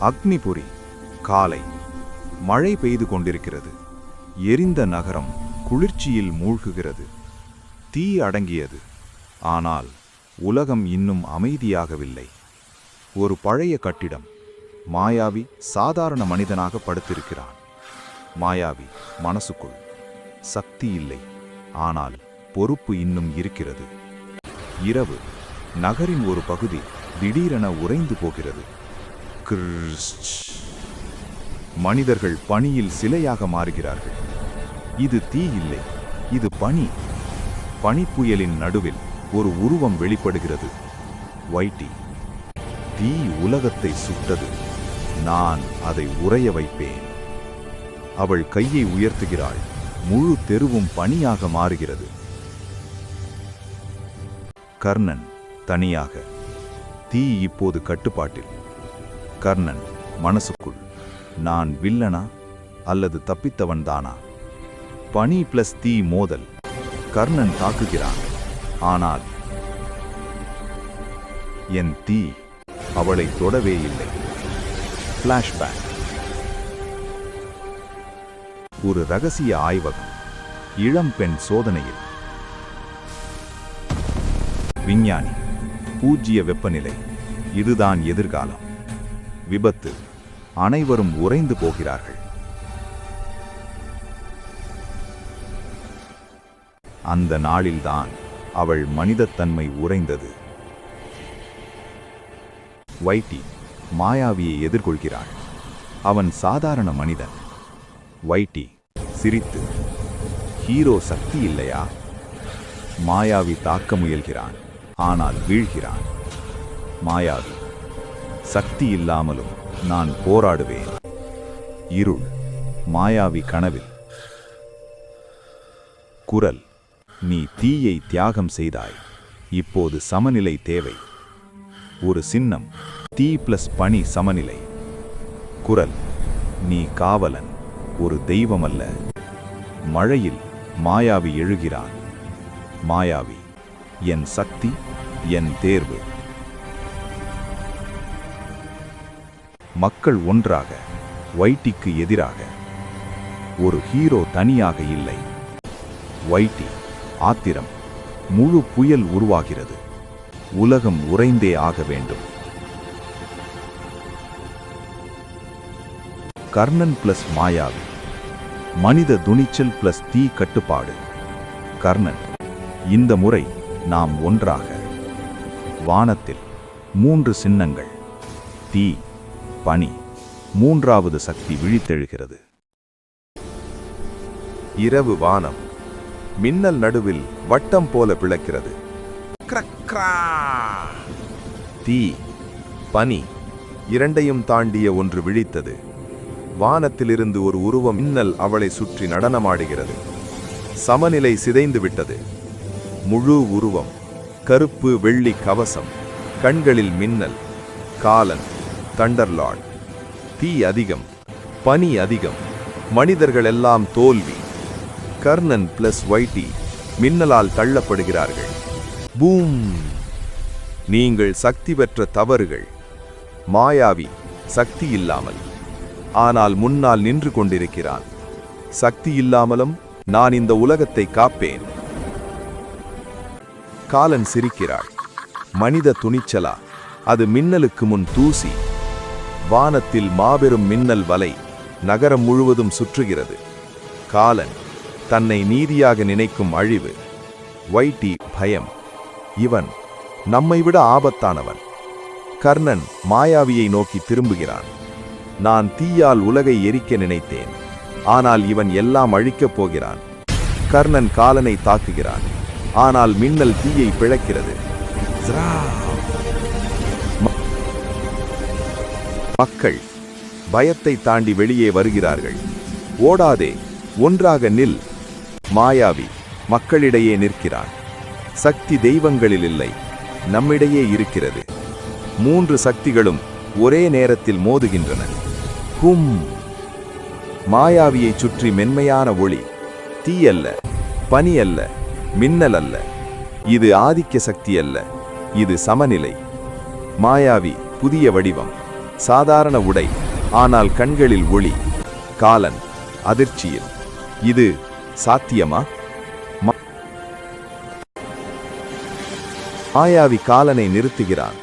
அக்னிபுரி காலை. மழை பெய்து கொண்டிருக்கிறது. எரிந்த நகரம் குளிர்ச்சியில் மூழ்குகிறது. தீ அடங்கியது. ஆனால் உலகம் இன்னும் அமைதியாகவில்லை. ஒரு பழைய கட்டிடம். மாயாவி சாதாரண மனிதனாக படுத்திருக்கிறான். மாயாவி மனசுக்குள். சக்தி இல்லை. ஆனால் பொறுப்பு இன்னும் இருக்கிறது. இரவு. நகரின் ஒரு பகுதி திடீரென உறைந்து போகிறது. மனிதர்கள் பனியில் சிலையாக மாறுகிறார்கள். இது தீ இல்லை இது பனி. பனிப்புயலின் நடுவில் ஒரு உருவம் வெளிப்படுகிறது. வைட்டி தீ உலகத்தை சுட்டது. நான் அதை உறைய வைப்பேன். அவள் கையை உயர்த்துகிறாள். முழு தெருவும் பனியாக மாறுகிறது. கர்ணன் தனியாக தீ இப்போது கட்டுப்பாட்டில். கர்ணன் மனசுக்குள் நான் வில்லனா அல்லது தப்பித்தவன் தானா? பனி பிளஸ் தீ மோதல் கர்ணன் தாக்குகிறான். ஆனால் என் தீ அவளை தொடவே இல்லை. பிளாஷ்பேக் ஒரு ரகசிய ஆய்வகம் இளம் பெண் சோதனையில். விஞ்ஞானி பூஜ்ய வெப்பநிலை இதுதான் எதிர்காலம். விபத்து. அனைவரும் உறைந்து போகிறார்கள். அந்த நாளில்தான் அவள் மனிதத்தன்மை உறைந்தது. வைட்டி மாயாவியை எதிர்கொள்கிறாள். அவன் சாதாரண மனிதன். வைட்டி சிரித்து ஹீரோ சக்தி இல்லையா? மாயாவி தாக்க முயல்கிறான். ஆனால் வீழ்கிறான். மாயாவி சக்தி இல்லாமலும் நான் போராடுவேன். இருள் மாயாவி கனவில். குரல் நீ தீயை தியாகம் செய்தாய். இப்போது சமநிலை தேவை. ஒரு சின்னம் தீ பிளஸ் பனி சமநிலை. குரல் நீ காவலன் ஒரு தெய்வம் அல்ல மழையில் மாயாவி எழுகிறான். மாயாவி என் சக்தி என் தேர்வு. மக்கள் ஒன்றாக வைட்டிக்கு எதிராக. ஒரு ஹீரோ தனியாக இல்லை. வைட்டி ஆத்திரம் முழு புயல் உருவாகிறது. உலகம் உறைந்தே ஆக வேண்டும். கர்ணன் பிளஸ் மாயாவி மனித துணிச்சல் பிளஸ் தீ கட்டுப்பாடு. கர்ணன் இந்த முறை நாம் ஒன்றாக. வானத்தில் மூன்று சின்னங்கள் தீ. பனி மூன்றாவது சக்தி விழித்தெழுகிறது. இரவு வானம் மின்னல் நடுவில் வட்டம் போல பிளக்கிறது. தீ பனி இரண்டையும் தாண்டிய ஒன்று விழித்தது. வானத்திலிருந்து ஒரு உருவம் மின்னல் அவளை சுற்றி நடனமாடுகிறது. சமநிலை சிதைந்து விட்டது. முழு உருவம் கருப்பு வெள்ளி கவசம் கண்களில் மின்னல் காலன் தண்டர்லார்ட் தீ அதிகம் பனி அதிகம் மனிதர்கள் எல்லாம் தோல்வி. கர்ணன் பிளஸ் வைட்டி மின்னலால் தள்ளப்படுகிறார்கள். பூம்! நீங்கள் சக்தி பெற்ற தவறுகள். மாயாவி சக்தி இல்லாமல். ஆனால் முன்னால் நின்று கொண்டிருக்கிறான். சக்தி இல்லாமலும் நான் இந்த உலகத்தை காப்பேன். காலன் சிரிக்கிறாள். மனித துணிச்சலா? அது மின்னலுக்கு முன் தூசி. வானத்தில் மாபெரும் மின்னல் வலை நகரம் முழுவதும் சுற்றுகிறது. காலன் தன்னை நீதியாக நினைக்கும் அழிவு வைட்டி பயம். இவன் நம்மை விட ஆபத்தானவன். கர்ணன் மாயாவியை நோக்கி திரும்புகிறான். நான் தீயால் உலகை எரிக்க நினைத்தேன். ஆனால் இவன் எல்லாம் அழிக்கப் போகிறான். கர்ணன் காலனை தாக்குகிறான். ஆனால் மின்னல் தீயை பிழக்கிறது. மக்கள் பயத்தை தாண்டி வெளியே வருகிறார்கள். ஓடாதே ஒன்றாக நில். மாயாவி மக்களிடையே நிற்கிறான். சக்தி தெய்வங்களில் இல்லை நம்மிடையே இருக்கிறது. மூன்று சக்திகளும் ஒரே நேரத்தில் மோதுகின்றன. ஹும். மாயாவியைச் சுற்றி மென்மையான ஒளி தீ அல்ல பனி அல்ல மின்னல் அல்ல இது ஆதிக்க சக்தி அல்ல இது சமநிலை. மாயாவி புதிய வடிவம். சாதாரண உடை ஆனால் கண்களில் ஒளி காலன் அதிர்ச்சியில். இது சாத்தியமா? மாயாவி காலனை நிறுத்துகிறான்.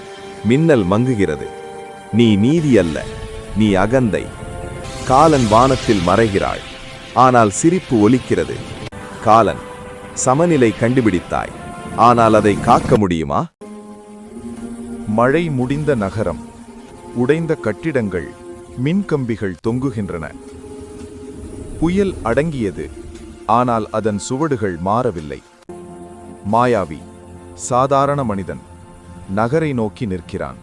மின்னல் மங்குகிறது. நீ நீதி அல்ல நீ அகந்தை. காலன் வானத்தில் மறைகிறாள் ஆனால் சிரிப்பு ஒலிக்கிறது. காலன் சமநிலை கண்டுபிடித்தாய் ஆனால் அதை காக்க முடியுமா? மழை முடிந்த நகரம். உடைந்த கட்டிடங்கள் மின்கம்பிகள் தொங்குகின்றன. புயல் அடங்கியது ஆனால் அதன் சுவடுகள் மாறவில்லை. மாயாவி சாதாரண மனிதன் நகரை நோக்கி நிற்கிறான்.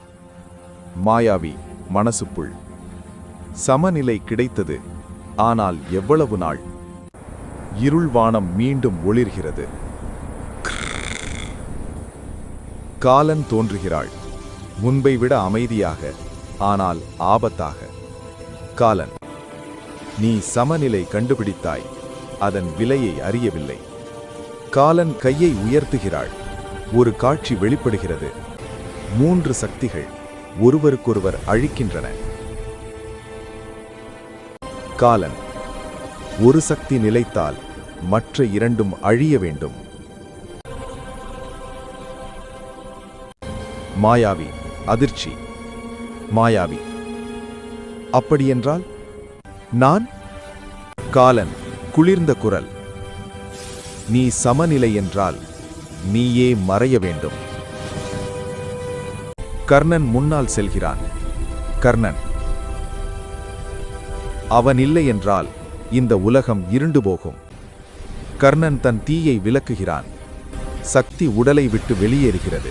மாயாவி மனசுப்புள். சமநிலை கிடைத்தது ஆனால் எவ்வளவு நாள்? இருள் வானம் மீண்டும் ஒளிர்கிறது. காலன் தோன்றுகிறாள் முன்பை விட அமைதியாக. ஆனால் ஆபத்தாக. காலன் நீ சமநிலை கண்டுபிடித்தாய் அதன் விலையை அறியவில்லை. காலன் கையை உயர்த்துகிறாள் ஒரு காட்சி வெளிப்படுகிறது. மூன்று சக்திகள் ஒருவருக்கொருவர் அழிக்கின்றன. காலன் ஒரு சக்தி நிலைத்தால் மற்ற இரண்டும் அழிய வேண்டும். மாயாவி அதிர்ச்சி. மாயாவி. அப்படியென்றால் நான் காலன் குளிர்ந்த குரல். நீ சமநிலை என்றால் நீயே மறைய வேண்டும். கர்ணன் முன்னால் செல்கிறான். கர்ணன் அவன் இல்லை என்றால் இந்த உலகம் இருண்டு போகும். கர்ணன் தன் தீயை விளக்குகிறான். சக்தி உடலை விட்டு வெளியேறுகிறது.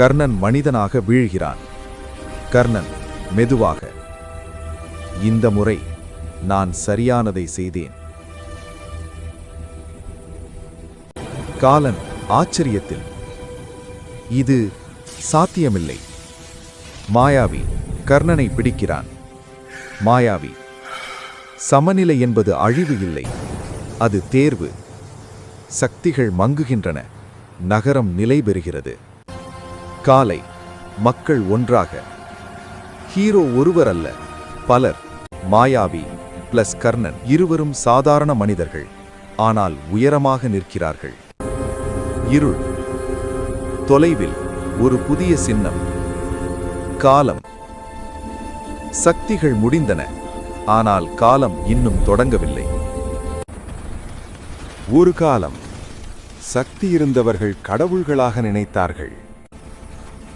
கர்ணன் மனிதனாக வீழ்கிறான். கர்ணன் மெதுவாக இந்த முறை நான் சரியானதை செய்தேன். காலன் ஆச்சரியத்தில் இது சாத்தியமில்லை. மாயாவி கர்ணனை பிடிக்கிறான். மாயாவி சமநிலை என்பது அழிவு இல்லை. அது தேர்வு. சக்திகள் மங்குகின்றன. நகரம் நிலை பெறுகிறது காலை மக்கள் ஒன்றாக. ஹீரோ ஒருவர் அல்ல பலர் மாயாவி பிளஸ் கர்ணன் இருவரும் சாதாரண மனிதர்கள் ஆனால் உயரமாக நிற்கிறார்கள். இருள் தொலைவில் ஒரு புதிய சின்னம். காலம் சக்திகள் முடிந்தன ஆனால் காலம் இன்னும் தொடங்கவில்லை. ஒரு காலம் சக்தி இருந்தவர்கள் கடவுள்களாக நினைத்தார்கள்.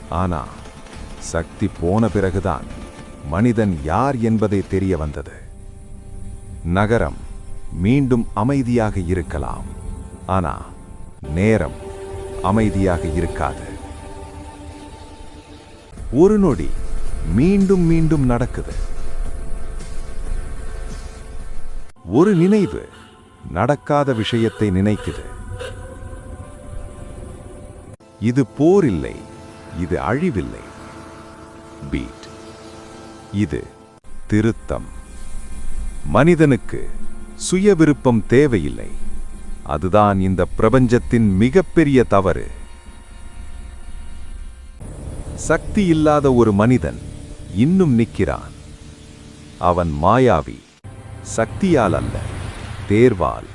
ஆனா சக்தி போன பிறகுதான் மனிதன் யார் என்பதை தெரிய வந்தது. நகரம் மீண்டும் அமைதியாக இருக்கலாம். ஆனா நேரம் அமைதியாக இருக்காது. ஒரு நொடி மீண்டும் மீண்டும் நடக்குது. ஒரு நினைவு நடக்காத விஷயத்தை நினைக்குது. இது போர் இல்லை. இது அழிவில்லை. பீட். இது திருத்தம். மனிதனுக்கு சுய விருப்பம் தேவையில்லை. அதுதான் இந்த பிரபஞ்சத்தின் மிகப்பெரிய தவறு. சக்தி இல்லாத ஒரு மனிதன் இன்னும் நிற்கிறான். அவன் மாயாவி சக்தியால் அல்ல தேர்வால்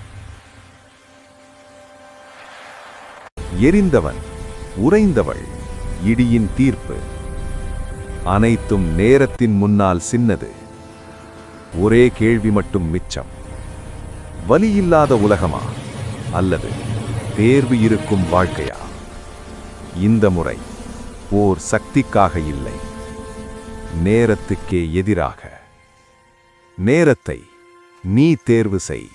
எரிந்தவன் உறைந்தவள். இடியின் தீர்ப்பு. அனைத்தும் நேரத்தின் முன்னால் சின்னது. ஒரே கேள்வி மட்டும் மிச்சம். வலியில்லாத உலகமா? அல்லது தேர்வு இருக்கும் வாழ்க்கையா? இந்த முறை ஓர் சக்திக்காக இல்லை. நேரத்துக்கே எதிராக. நேரத்தை நீ தேர்வு செய்.